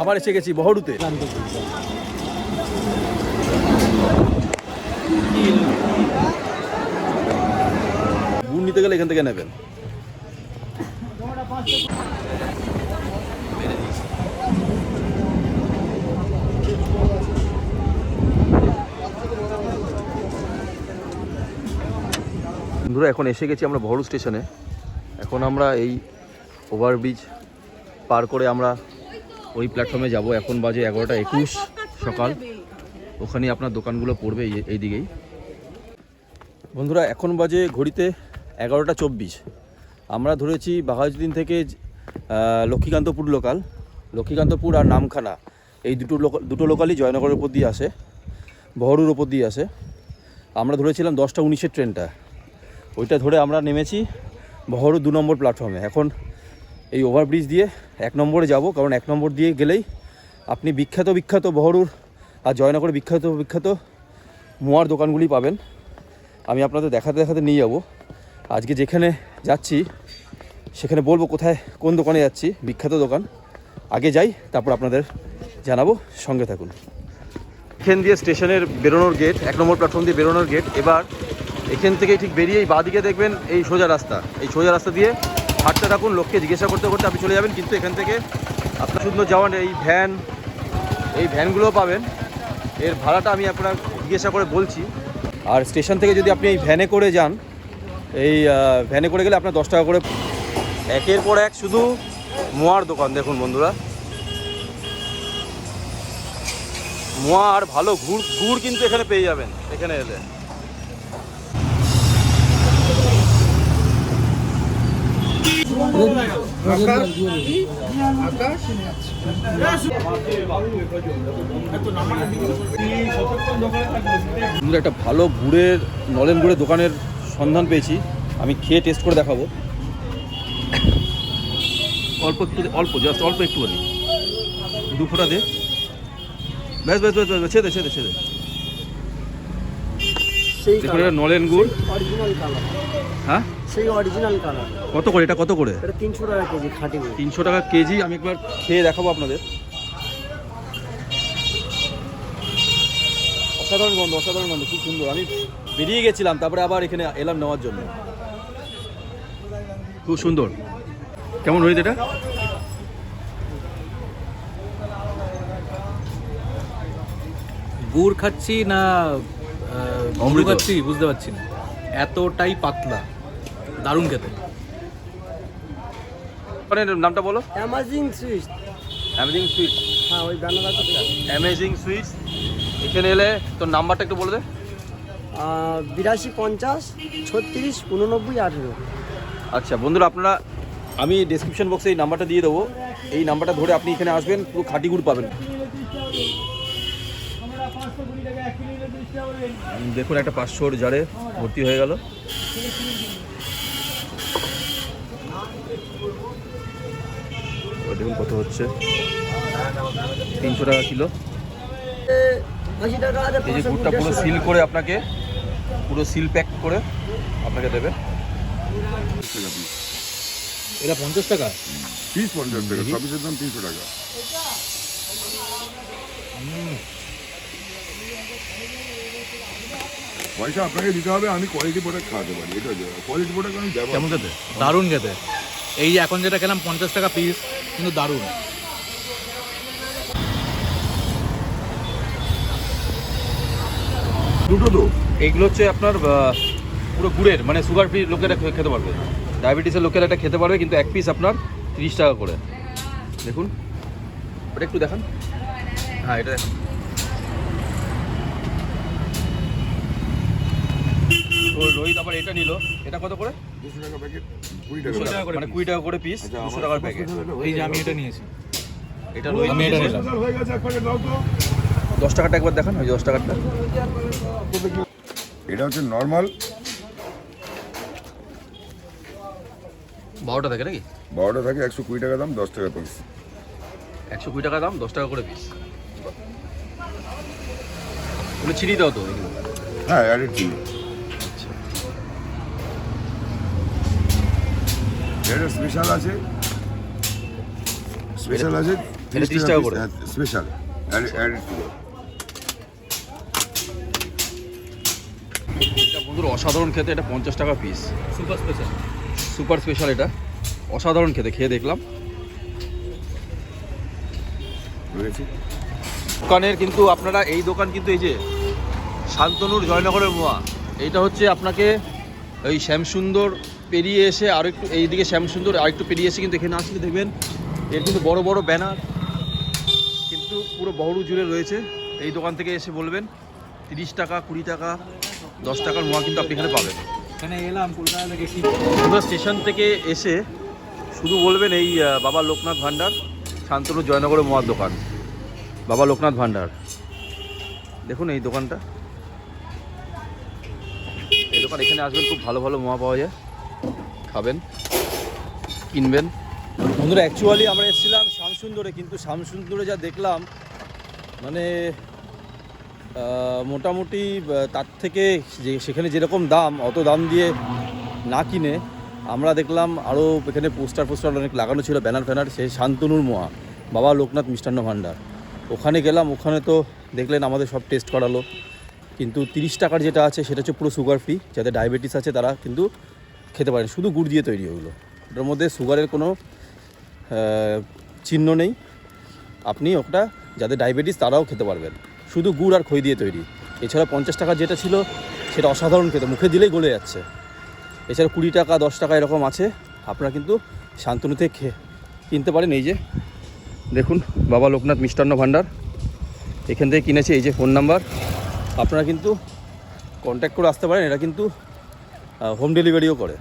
আবার এসে গেছি বহরুতে। গুড় নিতে গেলে এখান থেকে নেবেন। বন্ধুরা, এখন এসে গেছি আমরা বহরু স্টেশনে। এখন আমরা এই ওভারব্রিজ পার করে আমরা ওই প্ল্যাটফর্মে যাব। এখন বাজে এগারোটা একুশ সকাল। ওখানে আপনার দোকানগুলো পড়বে এই- দিকেই। বন্ধুরা, এখন বাজে ঘড়িতে এগারোটা চব্বিশ। আমরা ধরেছি বাঘাজুদ্দিন থেকে লক্ষ্মীকান্তপুর লোকাল লক্ষ্মীকান্তপুর আর নামখানা। এই দুটো দুটো লোকালই জয়নগরের উপর দিয়ে আসে বহরুর ওপর দিয়ে আসে। আমরা ধরেছিলাম দশটা উনিশের ট্রেনটা। ওইটা ধরে আমরা নেমেছি বহরু দু নম্বর প্ল্যাটফর্মে এখন এই ওভারব্রিজ দিয়ে এক নম্বরে যাব, কারণ এক নম্বর দিয়ে গেলেই আপনি বিখ্যাত বিখ্যাত বহরুর আর জয়নগরে বিখ্যাত বিখ্যাত মোয়ার দোকানগুলি পাবেন। আমি আপনাদের দেখাতে দেখাতে নিয়ে যাব। আজকে যেখানে যাচ্ছি, সেখানে বলব কোথায়, কোন দোকানে যাচ্ছি, বিখ্যাত দোকান। আগে যাই, তারপর আপনাদের জানাব, সঙ্গে থাকুন। এখান দিয়ে স্টেশনের বেরোনোর গেট এক নম্বর প্ল্যাটফর্ম দিয়ে বেরোনোর গেট এবার এখান থেকে ঠিক বেরিয়ে এই বাঁদিকে দেখবেন এই সোজা রাস্তা। এই সোজা রাস্তা দিয়ে হাঁটতে থাকুন, লোককে জিজ্ঞাসা করতে করতে আপনি চলে যাবেন, কিন্তু এখান থেকে আপনার সুন্দর যাওয়ার এই ভ্যান, এই ভ্যানগুলো পাবেন। এর ভাড়াটা আমি আপনার জিজ্ঞাসা করে বলছি। আর স্টেশন থেকে যদি আপনি এই ভ্যানে করে যান, এই ভ্যানে করে গেলে আপনার দশ টাকা করে। একের পর এক শুধু মোয়ার দোকান, দেখুন বন্ধুরা। মোয়া আর ভালো, গুড় ঘুর কিন্তু এখানে পেয়ে যাবেন, এখানে এলে। কিন্তু একটা ভালো গুড়ের নলেন গুড়ের দোকানের সন্ধান পেয়েছি। আমি খেয়ে টেস্ট করে দেখাবো। অল্প একটু অল্প জাস্ট অল্প একটু দিই দু ফোঁটা দে। ব্যাস ব্যাস ব্যাস ব্যাস ছেদে ছেদে ছেদে নলেন গুড়। Original colour. হ্যাঁ? সেই অরিজিনাল কালার কত করে? এটা কত করে? এটা তিনশো টাকা কেজি খাঁটি গুড়। তিনশো টাকা কেজি আমি একবার খেয়ে দেখাবো আপনাদের। অসাধারণ গন্ধ অসাধারণ গন্ধ খুব সুন্দর। আমি বেরিয়ে গেছিলাম তারপরে আবার এখানে এলাম নেওয়ার জন্য। খুব সুন্দর। কেমন হয়েছে এটা? গুড় খাচ্ছি না অমৃত। খাচ্ছি? বুঝতে পারছি না। এতটাই পাতলা। দারুণ খেতে। নামটা বলো? অ্যামাজিং সুইচ অ্যামেজিং সুইট হ্যাঁ ওই ব্যানার অ্যামেজিং সুইটস এখানে এলে তোর নাম্বারটা একটু বলে দে। বিরাশি পঞ্চাশ ছত্রিশ উননব্বই আঠেরো। আচ্ছা বন্ধুরা আপনারা আমি ডেসক্রিপশন বক্সে এই নাম্বারটা দিয়ে দেবো। এই নাম্বারটা ধরে আপনি এখানে আসবেন পুরো খাঁটি গুড় পাবেন। দেখুন একটা পাঁচশোর জারে ভর্তি হয়ে গেল। এবার দেখুন কত হচ্ছে। তিনশো টাকা কিলো। এই যে গুড়টা পুরো সিল করে আপনাকে পুরো সিল প্যাক করে আপনাকে দেবে। এটা পঞ্চাশ টাকা? পিস পঞ্চাশ টাকা সবিসের দাম তিনশো টাকা। পয়সা আপনাকে দিতে হবে আমি কোয়ালিটি প্রোডাক্ট খাওয়াতে পারি। এটা কোয়ালিটি প্রোডাক্ট আমি কেমন খেতে? দারুণ খেতে। এই যে এখন যেটা খেলাম, পঞ্চাশ টাকা পিস কিন্তু দারুণ। দুটো তো হচ্ছে আপনার পুরো গুড়ের মানে সুগার ফ্রি লোকেরা খেতে পারবে। ডায়াবেটিসের লোকেরা এটা খেতে পারবে, কিন্তু এক পিস আপনার তিরিশ টাকা করে। দেখুন। ওটা একটু দেখান। হ্যাঁ এটা দেখান। রোহিত আবার এটা নিল। এটা কত করে? দুশো টাকা প্যাকেট কুড়ি টাকা টাকা করে মানে কুড়ি টাকা করে পিস আচ্ছা, দুশো টাকার প্যাকেট এই যে আমি এটা নিয়েছি। এটা আমি নিলাম হয়ে তো। দশ টাকাটা একবার দেখান ওই দশ টাকাটা। এটা হচ্ছে নর্মাল বারোটা থাকে নাকি? বারোটা থাকে একশো কুড়ি টাকা দাম দশ টাকা পিস একশো কুড়ি টাকা দাম দশ টাকা করে পিস ওগুলো চিনি দাও তো হ্যাঁ অ্যাডেড এটা স্পেশাল আছে। স্পেশাল আছে তিরিশ টাকা করে। স্পেশাল অ্যাডেড এটা অসাধারণ খেতে এটা পঞ্চাশ টাকা piece super special super special এটা। অসাধারণ খেতে খেয়ে দেখলাম। দোকানের কিন্তু আপনারা এই দোকান কিন্তু এই যে শান্তনুর জয়নগরের মোয়া এইটা হচ্ছে আপনাকে ওই শ্যামসুন্দর পেরিয়ে এসে আর একটু এইদিকে শ্যামসুন্দর আর একটু পেরিয়ে এসে কিন্তু এখানে আসলে দেখবেন এর কিন্তু বড় বড় ব্যানার কিন্তু পুরো বহরু জুড়ে রয়েছে। এই দোকান থেকে এসে বলবেন তিরিশ টাকা কুড়ি টাকা দশ টাকার মোয়া কিন্তু আপনি এখানে পাবেন। এখানে এলাম কলকাতা থেকে স্টেশন থেকে এসে শুধু বলবেন এই বাবা লোকনাথ ভান্ডার শান্তনু জয়নগরের মোয়ার দোকান। বাবা লোকনাথ ভান্ডার। দেখুন এই দোকানটা। এই দোকান এখানে আসবেন খুব ভালো ভালো মোয়া পাওয়া যায়। খাবেন, কিনবেন। বন্ধুরা অ্যাকচুয়ালি আমরা এসেছিলাম শ্যামসুন্দরে কিন্তু শ্যামসুন্দরে যা দেখলাম মানে মোটামুটি তার থেকে যে, সেখানে যেরকম দাম, অত দাম দিয়ে না কিনে, আমরা দেখলাম আরও এখানে পোস্টার পোস্টার অনেক লাগানো ছিল, ব্যানার ফ্যানার সে শান্তনুর মোয়া, বাবা লোকনাথ মিষ্টান্ন ভাণ্ডার ওখানে গেলাম, ওখানে তো দেখলেন আমাদের সব টেস্ট করালো, কিন্তু তিরিশ টাকার যেটা আছে, সেটা হচ্ছে পুরো সুগার ফ্রি যাদের ডায়াবেটিস আছে তারা কিন্তু খেতে পারেন। শুধু গুড় দিয়ে তৈরি ওগুলো। ওটার মধ্যে সুগারের কোনো চিহ্ন নেই। আপনি ওটা, যাদের ডায়াবেটিস তারাও খেতে পারবেন। শুধু গুড় আর খই দিয়ে তৈরি। এছাড়া পঞ্চাশ টাকা যেটা ছিল, সেটা অসাধারণ খেতে। মুখে দিলেই গলে যাচ্ছে। এছাড়া কুড়ি টাকা, দশ টাকা এরকম আছে। আপনারা কিন্তু শান্তনুতে খেয়ে কিনতে পারেন। এই যে, দেখুন, বাবা লোকনাথ মিষ্টান্ন ভাণ্ডার। এখান থেকে কিনেছে, এই যে ফোন নাম্বার। আপনারা কিন্তু কন্ট্যাক্ট করে আসতে পারেন। এরা কিন্তু হোম ডেলিভারিও করে।